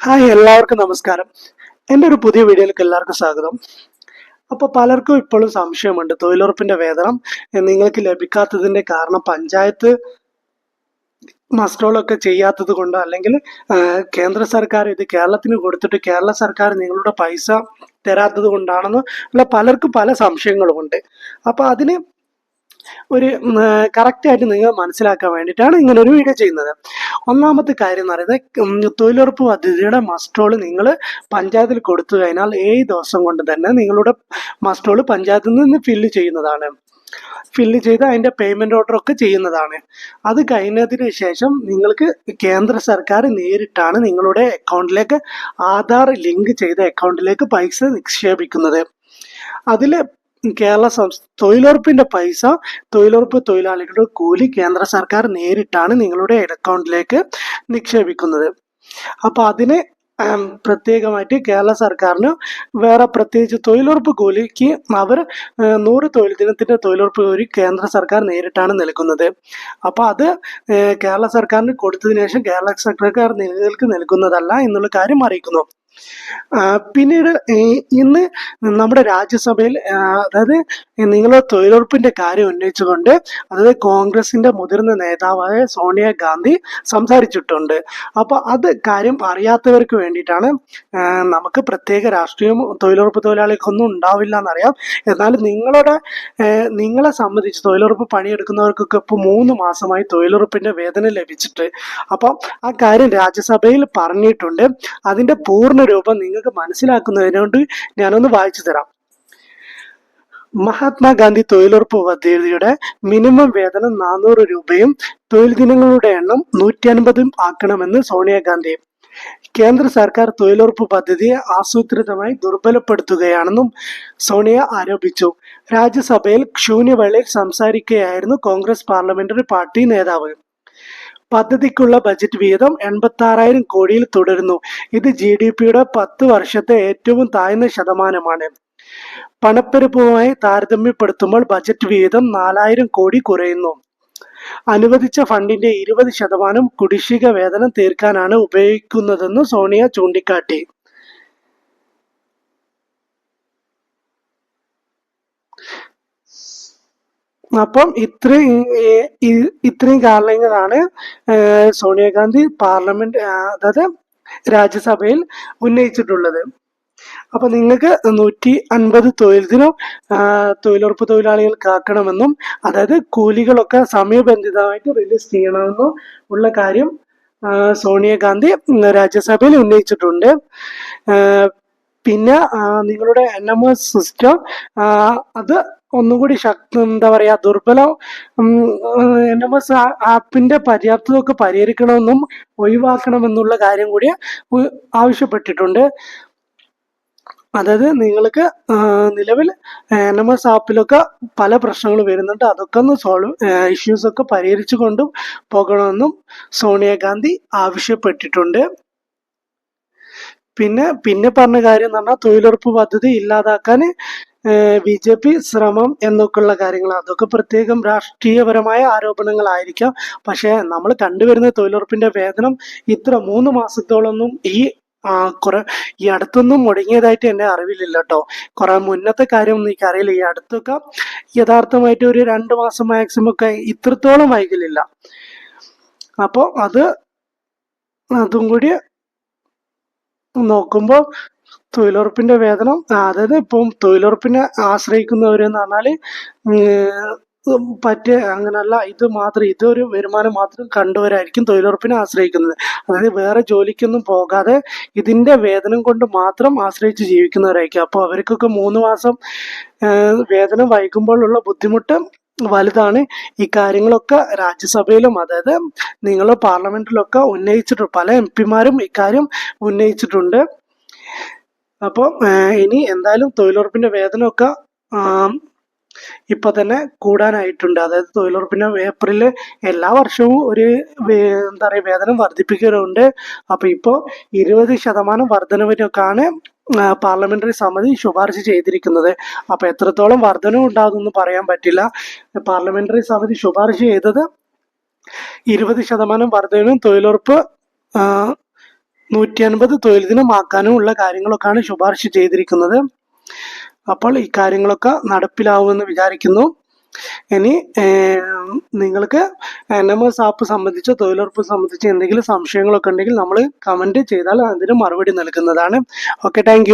Hi എല്ലാവർക്കും നമസ്കാരം. എന്റെ ഒരു പുതിയ വീഡിയോയിലേക്ക് എല്ലാവർക്കും സ്വാഗതം. അപ്പോൾ പലർക്കും ഇപ്പോഴും സംശയമുണ്ട് തൊഴിലുറപ്പിന്റെ വേതനം നിങ്ങൾക്ക് ലഭിക്കാത്തതിന്റെ കാരണം പഞ്ചായത്ത് മസ്റ്റോളൊക്കെ ചെയ്യാത്തത് കൊണ്ടോ അല്ലെങ്കിൽ കേന്ദ്ര സർക്കാർ ഇത് കേരളത്തിന് കൊടുത്തിട്ട് കേരള സർക്കാർ നിങ്ങളുടെ പൈസ തരാത്തത് കൊണ്ടാണെന്ന് ഉള്ള പലർക്കും പല സംശയങ്ങളുമുണ്ട് അപ്പോൾ അതിന് ഒരു കറക്റ്റ് ആയിട്ട് നിങ്ങൾ മനസ്സിലാക്കാൻ വേണ്ടിയിട്ടാണ് ഇങ്ങനെ ഒരു വീഡിയോ ചെയ്യുന്നത്. ഒന്നാമത്തെ കാര്യം എന്ന് പറയുന്നത് തൊഴിലുറപ്പ് പദ്ധതിയുടെ മസ്റ്റോൾ നിങ്ങൾ പഞ്ചായത്തിൽ കൊടുത്തു കഴിഞ്ഞാൽ ഏഴ് ദിവസം കൊണ്ട് തന്നെ നിങ്ങളുടെ മസ്റ്റോൾ പഞ്ചായത്തിൽ നിന്ന് ഫില്ല് ചെയ്യുന്നതാണ്. ഫില്ല് ചെയ്ത് അതിന്റെ പേയ്മെന്റ് ഓർഡർ ഒക്കെ ചെയ്യുന്നതാണ്. അത് കഴിഞ്ഞതിന് ശേഷം നിങ്ങൾക്ക് കേന്ദ്ര സർക്കാർ നേരിട്ടാണ് നിങ്ങളുടെ അക്കൗണ്ടിലേക്ക് ആധാർ ലിങ്ക് ചെയ്ത അക്കൗണ്ടിലേക്ക് പൈസ നിക്ഷേപിക്കുന്നത്. അതിൽ കേരള സംസ്ഥാന തൊഴിലുറപ്പിന്റെ പൈസ തൊഴിലുറപ്പ് തൊഴിലാളികളുടെ കൂലി കേന്ദ്ര സർക്കാർ നേരിട്ടാണ് നിങ്ങളുടെ അക്കൗണ്ടിലേക്ക് നിക്ഷേപിക്കുന്നത്. അപ്പൊ അതിന് പ്രത്യേകമായിട്ട് കേരള സർക്കാരിന് വേറെ പ്രത്യേകിച്ച് തൊഴിലുറപ്പ് കൂലിക്ക് അവർ നൂറ് തൊഴിൽ ദിനത്തിന്റെ തൊഴിലുറപ്പ് കൂലി കേന്ദ്ര സർക്കാർ നേരിട്ടാണ് നൽകുന്നത്. അപ്പൊ അത് കേരള സർക്കാരിന് കൊടുത്തതിനു ശേഷം കേരള സർക്കാർ നിങ്ങൾക്ക് നൽകുന്നതല്ല എന്നുള്ള കാര്യം അറിയിക്കുന്നു. പിന്നീട് ഇന്ന് നമ്മുടെ രാജ്യസഭയിൽ അതായത് നിങ്ങൾ തൊഴിലുറപ്പിന്റെ കാര്യം ഉന്നയിച്ചുകൊണ്ട് അതായത് കോൺഗ്രസിന്റെ മുതിർന്ന നേതാവായ സോണിയാഗാന്ധി സംസാരിച്ചിട്ടുണ്ട്. അപ്പൊ അത് കാര്യം അറിയാത്തവർക്ക് വേണ്ടിയിട്ടാണ് നമുക്ക് പ്രത്യേക രാഷ്ട്രീയം തൊഴിലുറപ്പ് തൊഴിലാളികൾക്കൊന്നും ഉണ്ടാവില്ല എന്നറിയാം. എന്നാൽ നിങ്ങളുടെ നിങ്ങളെ സംബന്ധിച്ച് തൊഴിലുറപ്പ് പണിയെടുക്കുന്നവർക്കൊക്കെ ഇപ്പോൾ മൂന്ന് മാസമായി തൊഴിലുറപ്പിന്റെ വേതനം ലഭിച്ചിട്ട്. അപ്പം ആ കാര്യം രാജ്യസഭയിൽ പറഞ്ഞിട്ടുണ്ട്. അതിന്റെ പൂർണ രൂപം നിങ്ങൾക്ക് മനസ്സിലാക്കുന്നതിനോട് ഞാനൊന്ന് വായിച്ചു തരാം. മഹാത്മാഗാന്ധി തൊഴിലുറപ്പ് പദ്ധതിയുടെ മിനിമം വേതനം നാനൂറ് രൂപയും തൊഴിൽ ദിനങ്ങളുടെ എണ്ണം നൂറ്റി അൻപതും ആക്കണമെന്ന് സോണിയാഗാന്ധി കേന്ദ്ര സർക്കാർ തൊഴിലുറപ്പ് പദ്ധതിയെ ആസൂത്രിതമായി ദുർബലപ്പെടുത്തുകയാണെന്നും സോണിയ ആരോപിച്ചു. രാജ്യസഭയിൽ ശൂന്യവേളയിൽ സംസാരിക്കുകയായിരുന്നു കോൺഗ്രസ് പാർലമെന്ററി പാർട്ടി നേതാവ്. പദ്ധതിക്കുള്ള ബജറ്റ് വീതം എൺപത്തി ആറായിരം കോടിയിൽ തുടരുന്നു. ഇത് ജി ഡി പിയുടെ പത്ത് വർഷത്തെ ഏറ്റവും താഴ്ന്ന ശതമാനമാണ്. പണപ്പെരുപ്പവുമായി താരതമ്യപ്പെടുത്തുമ്പോൾ ബജറ്റ് വീതം നാലായിരം കോടി കുറയുന്നു. അനുവദിച്ച ഫണ്ടിന്റെ ഇരുപത് ശതമാനം കുടിശ്ശിക വേതനം തീർക്കാനാണ് ഉപയോഗിക്കുന്നതെന്ന് സോണിയ ചൂണ്ടിക്കാട്ടി. അപ്പം ഇത്രയും ഇത്രയും കാരണങ്ങളാണ് സോണിയാഗാന്ധി പാർലമെന്റ് അതായത് രാജ്യസഭയിൽ ഉന്നയിച്ചിട്ടുള്ളത്. അപ്പൊ നിങ്ങൾക്ക് നൂറ്റി അൻപത് തൊഴിൽ ദിനം തൊഴിലുറപ്പ് തൊഴിലാളികൾക്കാക്കണമെന്നും അതായത് കൂലികളൊക്കെ സമയബന്ധിതമായിട്ട് റിലീസ് ചെയ്യണമെന്നും ഉള്ള കാര്യം സോണിയാഗാന്ധി രാജ്യസഭയിൽ ഉന്നയിച്ചിട്ടുണ്ട്. പിന്നെ നിങ്ങളുടെ എൻ എം എസ് സിസ്റ്റം അത് ഒന്നുകൂടി ശക്തി എന്താ പറയാ ദുർബലം എൻ എം എസ് ആപ്പിന്റെ പര്യാപ്തതയൊക്കെ പരിഹരിക്കണമെന്നും ഒഴിവാക്കണമെന്നുള്ള കാര്യം കൂടി ആവശ്യപ്പെട്ടിട്ടുണ്ട്. അതായത് നിങ്ങൾക്ക് നിലവിൽ എൻ എം എസ് ആപ്പിലൊക്കെ പല പ്രശ്നങ്ങൾ വരുന്നുണ്ട്. അതൊക്കെ ഒന്ന് സോൾവ് പരിഹരിച്ചു കൊണ്ടും പോകണമെന്നും സോണിയാഗാന്ധി ആവശ്യപ്പെട്ടിട്ടുണ്ട്. പിന്നെ പിന്നെ പറഞ്ഞ കാര്യം എന്ന് പറഞ്ഞാൽ തൊഴിലുറപ്പ് പദ്ധതി ഇല്ലാതാക്കാൻ ബി ജെ പി ശ്രമം എന്നൊക്കെയുള്ള കാര്യങ്ങൾ. അതൊക്കെ പ്രത്യേകം രാഷ്ട്രീയപരമായ ആരോപണങ്ങളായിരിക്കാം. പക്ഷേ നമ്മൾ കണ്ടുവരുന്ന തൊഴിലുറപ്പിന്റെ വേതനം ഇത്ര മൂന്ന് മാസത്തോളൊന്നും ഈ കുറെ ഈ അടുത്തൊന്നും മുടങ്ങിയതായിട്ട് എന്നെ അറിവില്ല കേട്ടോ കുറെ മുന്നത്തെ കാര്യമൊന്നും എനിക്ക് അറിയില്ല ഈ അടുത്തൊക്കെ യഥാർത്ഥമായിട്ട് ഒരു രണ്ട് മാസം മാക്സിമം ഒക്കെ ഇത്രത്തോളം വൈകലില്ല. അപ്പോൾ അത് അതും കൂടി നോക്കുമ്പോൾ തൊഴിലുറപ്പിന്റെ വേതനം അതായത് ഇപ്പം തൊഴിലുറപ്പിനെ ആശ്രയിക്കുന്നവരെന്ന് പറഞ്ഞാൽ ഉം, പറ്റിയ അങ്ങനല്ല ഇത് മാത്രം ഇതൊരു വരുമാനം മാത്രം കണ്ടുവരായിരിക്കും തൊഴിലുറപ്പിനെ ആശ്രയിക്കുന്നത്. അതായത് വേറെ ജോലിക്കൊന്നും പോകാതെ ഇതിന്റെ വേതനം കൊണ്ട് മാത്രം ആശ്രയിച്ച് ജീവിക്കുന്നവരായിരിക്കും. അപ്പോൾ അവർക്കൊക്കെ മൂന്ന് മാസം വേതനം വൈകുമ്പോഴുള്ള ബുദ്ധിമുട്ട് വലുതാണ്. ഈ കാര്യങ്ങളൊക്കെ രാജ്യസഭയിലും അതായത് നിങ്ങൾ പാർലമെന്റിലൊക്കെ ഉന്നയിച്ചിട്ടുണ്ട് പല എം പിമാരും ഇക്കാര്യം ഉന്നയിച്ചിട്ടുണ്ട്. അപ്പോൾ ഇനി എന്തായാലും തൊഴിലുറപ്പിന്റെ വേതനമൊക്കെ ഇപ്പൊ തന്നെ കൂടാനായിട്ടുണ്ട്. അതായത് തൊഴിലുറപ്പിന് ഏപ്രിൽ എല്ലാ വർഷവും ഒരു എന്താ പറയുക വേതനം വർദ്ധിപ്പിക്കാറുണ്ട് അപ്പൊ ഇപ്പോ ഇരുപത് ശതമാനം വർധനവിനൊക്കെയാണ് പാർലമെന്ററി സമിതി ശുപാർശ ചെയ്തിരിക്കുന്നത്. അപ്പൊ എത്രത്തോളം വർധനവ് ഉണ്ടാകുമെന്ന് പറയാൻ പറ്റില്ല. പാർലമെന്ററി സമിതി ശുപാർശ ചെയ്തത് ഇരുപത് ശതമാനം വർധനവും തൊഴിലുറപ്പ് നൂറ്റി അൻപത് തൊഴിൽ ദിനമാക്കാനും ഉള്ള കാര്യങ്ങളൊക്കെയാണ് ശുപാർശ ചെയ്തിരിക്കുന്നത്. അപ്പോൾ ഈ കാര്യങ്ങളൊക്കെ നടപ്പിലാവുമെന്ന് വിചാരിക്കുന്നു. ഇനി നിങ്ങൾക്ക് എൻ എം എസ് ആപ്പ് സംബന്ധിച്ചോ തൊഴിലുറപ്പ് സംബന്ധിച്ചോ എന്തെങ്കിലും സംശയങ്ങളൊക്കെ ഉണ്ടെങ്കിൽ നമ്മൾ കമന്റ് ചെയ്താൽ അതിന് മറുപടി നൽകുന്നതാണ്. Okay thank